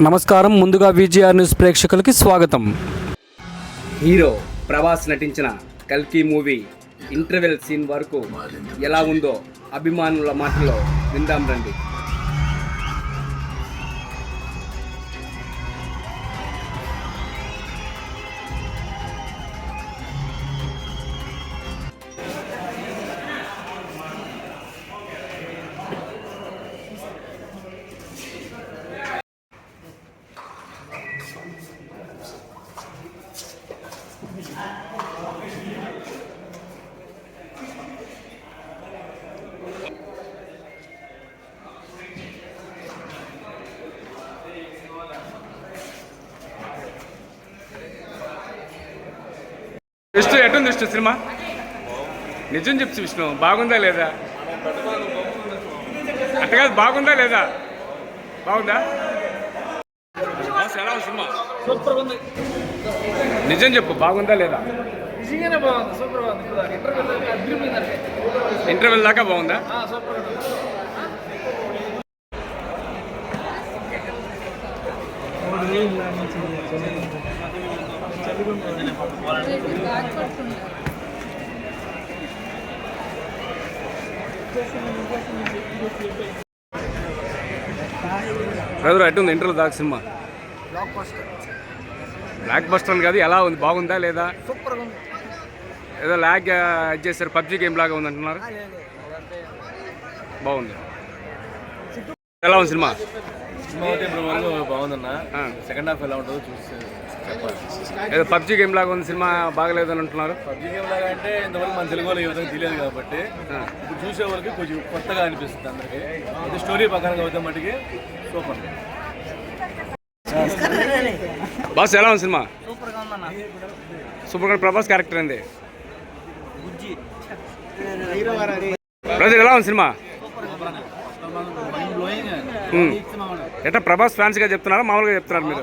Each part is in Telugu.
నమస్కారం. ముందుగా విజిఆర్ న్యూస్ ప్రేక్షకులకి స్వాగతం. హీరో ప్రభాస్ నటించిన కల్కి మూవీ ఇంటర్వెల్ సీన్ వరకు ఎలా ఉందో అభిమానుల మాటలో విందాం రండి. విష్ణు ఎట్టుంది విష్ణు సినిమా? నిజం చెప్పు విష్ణు బాగుందా లేదా? అట్ట కాదు బాగుందా లేదా? బాగుందా? బాస్, ఎలా ఉంది సినిమా. నిజం చెప్పు బాగుందా లేదా? సూపర్ ఇంటర్వెల్ దాకా బాగుందా? ఆ, సూపర్ ఉంది. బ్రదర్ ఎట్టుంది ఇంటర్వెల్ దాకా సినిమా. బ్లాక్ బస్టర్ అని కాదు ఎలా ఉంది బాగుందా లేదా? సూపర్ ఉంది. ఏదో ల్యాగ్ ఇది చేశారు పబ్జి గేమ్ లాగా ఉంది అంటున్నారు. బాగుంది. ఎలా ఉంది సినిమా? సినిమా బాగుందన్న. సెకండ్ హాఫ్ ఎలా ఉంటుందో చూసి చెప్పాలి ఏదో పబ్జి గేమ్ లాగా ఉంది సినిమా బాగలేదని అంటున్నారు. పబ్జీ గేమ్ లాగా అంటే ఇంతవరకు మన తెలుగు వాళ్ళు ఈ విధంగా తెలియదు కాబట్టి ఇప్పుడు చూసే వాళ్ళకి కొంచెం కొత్తగా అనిపిస్తుంది అందరికి. ఇది స్టోరీ ప్రకారంగా అవుతాం మటుకి సూపర్. బాస్ ఎలా ఉంది సినిమా? సూపర్గా ప్రభాస్ క్యారెక్టర్ బ్రదర్ ఎలా ఉంది సినిమా. ఎట్లా ప్రభాస్ ఫ్యాన్స్గా చెప్తున్నారా? మామూలుగా చెప్తున్నారు మీరు?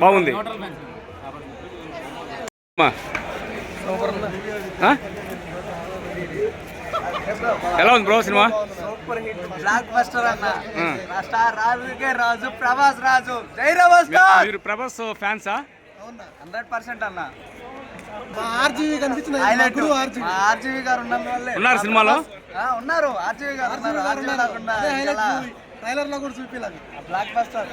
బాగుంది? ఎలా ఉంది bro cinema? Super hit. Blockbuster అన్న. స్టార్ రాజుకే రాజు ప్రభాస్ రాజు. జై ప్రభాస్ మీరు ప్రభాస్ ఫ్యాన్సా? హండ్రెడ్ పర్సెంట్ అన్న. ఆర్జీవీ కనిపించింది ఆర్జీవి. గారు ఉన్నారు సినిమాలో? ఆ, ఉన్నారు. ఆర్జీవి గారు ఉన్నారు. ఆర్జీవి ఎలా? ట్రైలర్లో కూడా చూపించాలి blockbuster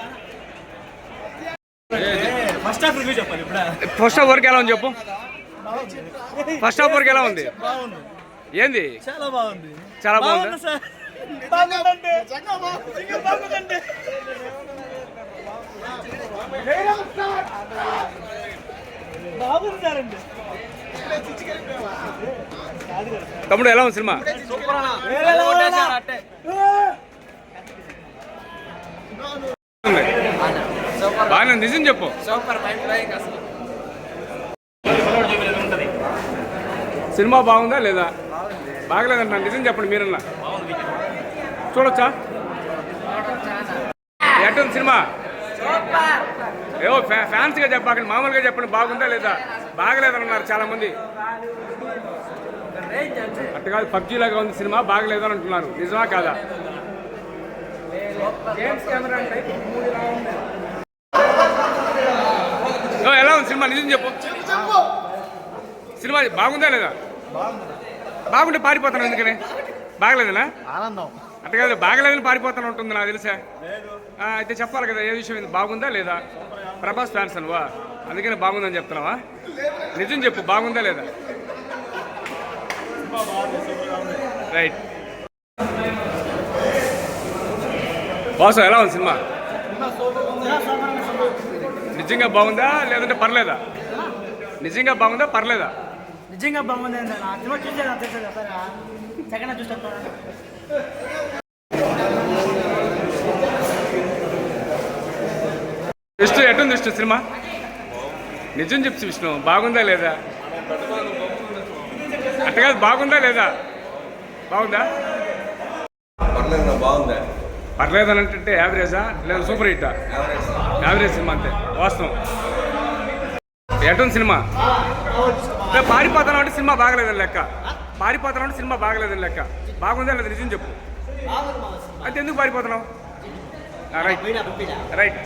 first half review చెప్పాలి ఇప్పుడు? ఫస్ట్ హాఫ్ వరకు ఎలా ఉంది చెప్పు? ఫస్ట్ హాఫ్ వరకు ఎలా ఉంది? ఏంది? చాలా బాగుంది. చాలా బాగుంది? తమ్ముడు ఎలా ఉంది సినిమా ఉంది. బాగానే. నిజం చెప్పు. సినిమా బాగుందా లేదా? బాగలేదంట నిజం చెప్పండి మీరన్నా. చూడొచ్చా? ఎట్టుంది సినిమా? ఏవో ఫ్యా- ఫ్యాన్స్గా చెప్పకండి మామూలుగా చెప్పండి బాగుందా లేదా? బాగలేదన్నారు చాలా మంది అట్ట కాదు పబ్జీ లాగా ఉంది సినిమా బాగలేదని అంటున్నారు నిజమా కాదా? సినిమా నిజం చెప్పు. సినిమా బాగుందా లేదా? బాగుంటే పారిపోతాను ఎందుకని బాగలేదనా? ఆనందం. అట్ట కాదు బాగలేదని పారిపోతాను ఉంటుంది నాకు తెలుసా? ఆ, అయితే చెప్పాలి కదా ఏ విషయం ఇది? బాగుందా లేదా? ప్రభాస్ ఫ్యాన్స్ అనువా? అందుకని బాగుందని చెప్తున్నావా? నిజం చెప్పు బాగుందా లేదా? రైట్ బాసు ఎలా ఉంది సినిమా. నిజంగా బాగుందా లేదంటే పర్లేదా? నిజంగా బాగుందా పర్లేదా? నిజంగా బాగుంది సినిమా చూసే నాకు తెలుసు సెకండ్ విష్ణు ఎట్టుంది విష్ణు సినిమా? నిజం చెప్పు విష్ణు బాగుందా లేదా? అట్ట కాదు బాగుందా లేదా? బాగుందా? పర్లేదు బాగుంది. పర్లేదని అంటే యావరేజా లేదా సూపర్ హిట్టా యావరేజ్ సినిమా అంతే వాస్తవం. ఎటుంది సినిమా? పారిపోతాను అంటే సినిమా బాగలేదని లెక్క. పారిపోతాను అంటే సినిమా బాగలేదని లెక్క. బాగుందా లేదా నిజం చెప్పు. అయితే ఎందుకు పారిపోతున్నావు? Right right